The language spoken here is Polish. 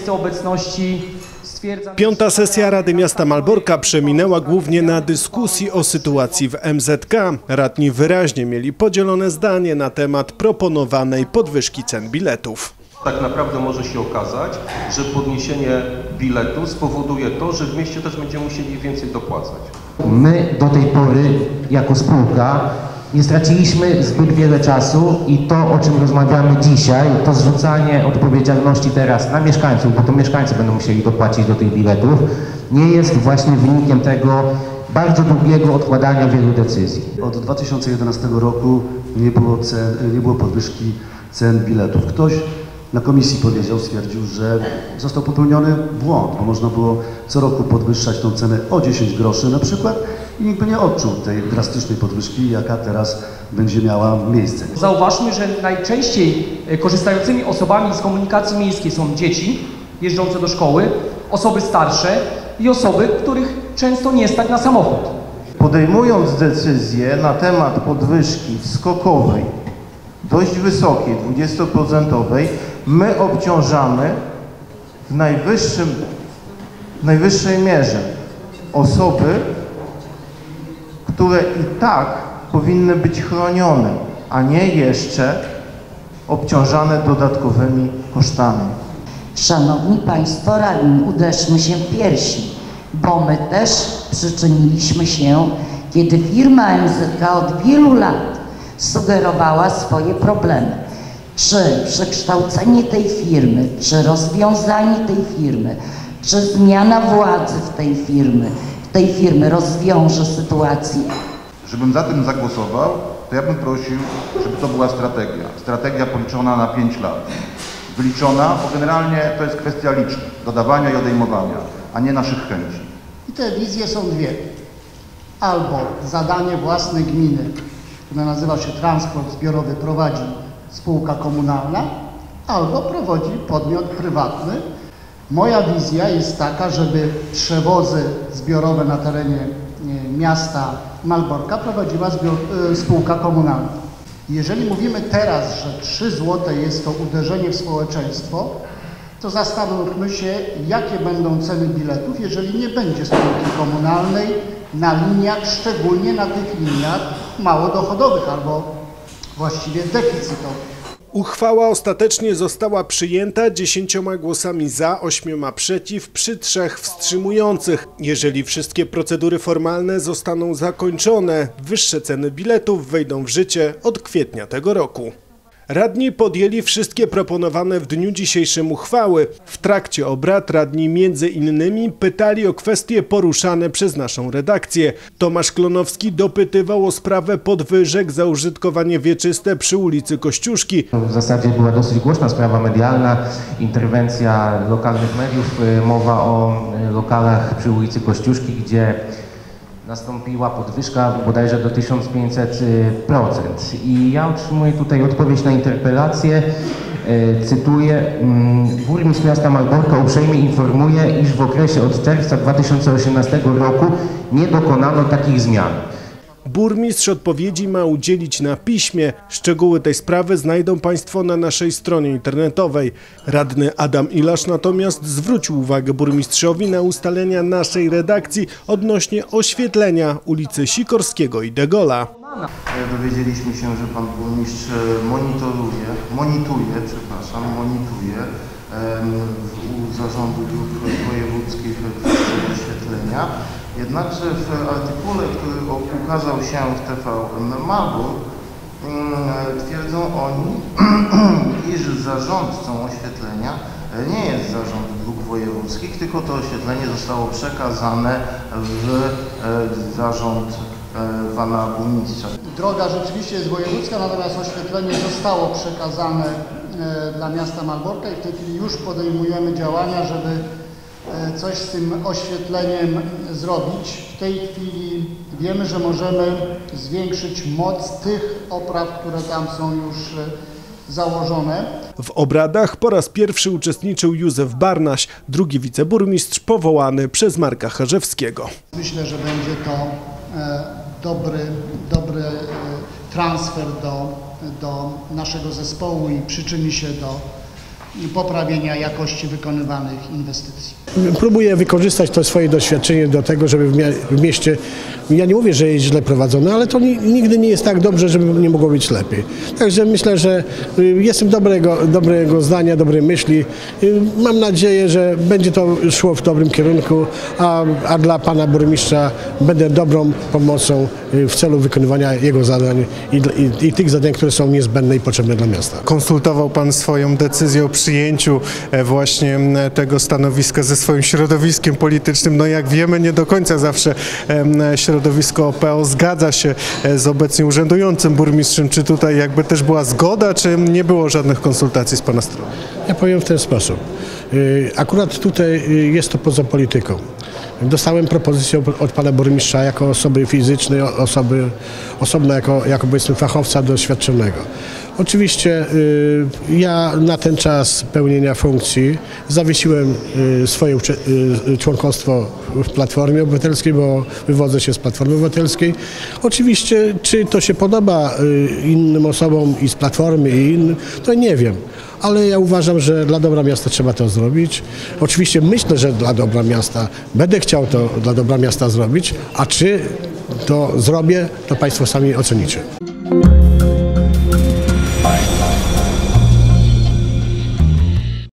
miejsce obecności stwierdzam... Piąta sesja Rady Miasta Malborka przeminęła głównie na dyskusji o sytuacji w MZK. Radni wyraźnie mieli podzielone zdanie na temat proponowanej podwyżki cen biletów. Tak naprawdę może się okazać, że podniesienie biletu spowoduje to, że w mieście też będziemy musieli więcej dopłacać. My do tej pory jako spółka nie straciliśmy zbyt wiele czasu i to, o czym rozmawiamy dzisiaj, to zrzucanie odpowiedzialności teraz na mieszkańców, bo to mieszkańcy będą musieli dopłacić do tych biletów, nie jest właśnie wynikiem tego bardzo długiego odkładania wielu decyzji. Od 2011 roku nie było, cen, nie było podwyżki cen biletów. Ktoś na komisji powiedział, stwierdził, że został popełniony błąd, bo można było co roku podwyższać tą cenę o 10 groszy na przykład i nikt by nie odczuł tej drastycznej podwyżki, jaka teraz będzie miała miejsce. Zauważmy, że najczęściej e, korzystającymi osobami z komunikacji miejskiej są dzieci jeżdżące do szkoły, osoby starsze i osoby, których często nie stać na samochód. Podejmując decyzję na temat podwyżki skokowej, dość wysokiej, 20%, my obciążamy w, najwyższym, w najwyższej mierze osoby, które i tak powinny być chronione, a nie jeszcze obciążane dodatkowymi kosztami. Szanowni Państwo radni, uderzmy się w piersi, bo my też przyczyniliśmy się, kiedy firma MZK od wielu lat sugerowała swoje problemy. Czy przekształcenie tej firmy, czy rozwiązanie tej firmy, czy zmiana władzy w tej firmy, tej firmy rozwiąże sytuację? Żebym za tym zagłosował, to ja bym prosił, żeby to była strategia. Strategia policzona na 5 lat. Wyliczona, bo generalnie to jest kwestia liczb, dodawania i odejmowania, a nie naszych chęci. I te wizje są dwie. Albo zadanie własnej gminy, które nazywa się transport zbiorowy, prowadzi spółka komunalna, albo prowadzi podmiot prywatny. Moja wizja jest taka, żeby przewozy zbiorowe na terenie e, miasta Malborka prowadziła e, spółka komunalna. Jeżeli mówimy teraz, że 3 zł jest to uderzenie w społeczeństwo, to zastanówmy się, jakie będą ceny biletów, jeżeli nie będzie spółki komunalnej na liniach, szczególnie na tych liniach mało dochodowych albo właściwie deficytowych. Uchwała ostatecznie została przyjęta dziesięcioma głosami za, ośmioma przeciw, przy trzech wstrzymujących. Jeżeli wszystkie procedury formalne zostaną zakończone, wyższe ceny biletów wejdą w życie od kwietnia tego roku. Radni podjęli wszystkie proponowane w dniu dzisiejszym uchwały. W trakcie obrad radni między innymi pytali o kwestie poruszane przez naszą redakcję. Tomasz Klonowski dopytywał o sprawę podwyżek za użytkowanie wieczyste przy ulicy Kościuszki. W zasadzie była dosyć głośna sprawa medialna, interwencja lokalnych mediów, y, mowa o y, lokalach przy ulicy Kościuszki, gdzie nastąpiła podwyżka bodajże do 1500%. I ja otrzymuję tutaj odpowiedź na interpelację. E, Cytuję, mm, burmistrz miasta Malborka uprzejmie informuje, iż w okresie od czerwca 2018 roku nie dokonano takich zmian. Burmistrz odpowiedzi ma udzielić na piśmie. Szczegóły tej sprawy znajdą Państwo na naszej stronie internetowej. Radny Adam Ilasz natomiast zwrócił uwagę burmistrzowi na ustalenia naszej redakcji odnośnie oświetlenia ulicy Sikorskiego i Degola. Dowiedzieliśmy się, że pan burmistrz e, monitoruje, monituje, przepraszam, w- u zarządu dróg wojewódzkich kwestię oświetlenia. Jednakże w artykule, który ukazał się w TV Malbur, mm, twierdzą oni, iż zarządcą oświetlenia nie jest zarząd dróg wojewódzkich, tylko to oświetlenie zostało przekazane w e, zarząd e, pana burmistrza. Droga rzeczywiście jest wojewódzka, natomiast oświetlenie zostało przekazane dla miasta Malborka i w tej chwili już podejmujemy działania, żeby e, coś z tym oświetleniem zrobić. W tej chwili wiemy, że możemy zwiększyć moc tych opraw, które tam są już e, założone. W obradach po raz pierwszy uczestniczył Józef Barnaś, drugi wiceburmistrz powołany przez Marka Charzewskiego. Myślę, że będzie to e, dobry, dobry e, transfer do, do naszego zespołu i przyczyni się do poprawienia jakości wykonywanych inwestycji. Próbuję wykorzystać to swoje doświadczenie do tego, żeby w, mieście, ja nie mówię, że jest źle prowadzone, ale to ni, nigdy nie jest tak dobrze, żeby nie mogło być lepiej. Także myślę, że y, jestem dobrego, dobrego zdania, dobrej myśli. Y, Mam nadzieję, że będzie to szło w dobrym kierunku, a, a dla pana burmistrza będę dobrą pomocą y, w celu wykonywania jego zadań i, i, i tych zadań, które są niezbędne i potrzebne dla miasta. Konsultował Pan swoją decyzję o przyjęciu e, właśnie tego stanowiska ze swoim środowiskiem politycznym. No jak wiemy, nie do końca zawsze środowisko PO zgadza się e, z obecnie urzędującym burmistrzem. Czy tutaj jakby też była zgoda, czy nie było żadnych konsultacji z Pana strony? Ja powiem w ten sposób. Y, Akurat tutaj y, jest to poza polityką. Dostałem propozycję od pana burmistrza jako osoby fizycznej, osoby osobno jako, jako powiedzmy fachowca doświadczonego. Oczywiście y, ja na ten czas pełnienia funkcji zawiesiłem y, swoje y, członkostwo w Platformie Obywatelskiej, bo wywodzę się z Platformy Obywatelskiej. Oczywiście, czy to się podoba innym osobom i z Platformy i innym, to nie wiem ale ja uważam, że dla dobra miasta trzeba to zrobić. Oczywiście myślę, że dla dobra miasta będę chciał to dla dobra miasta zrobić, a czy to zrobię, to Państwo sami ocenicie.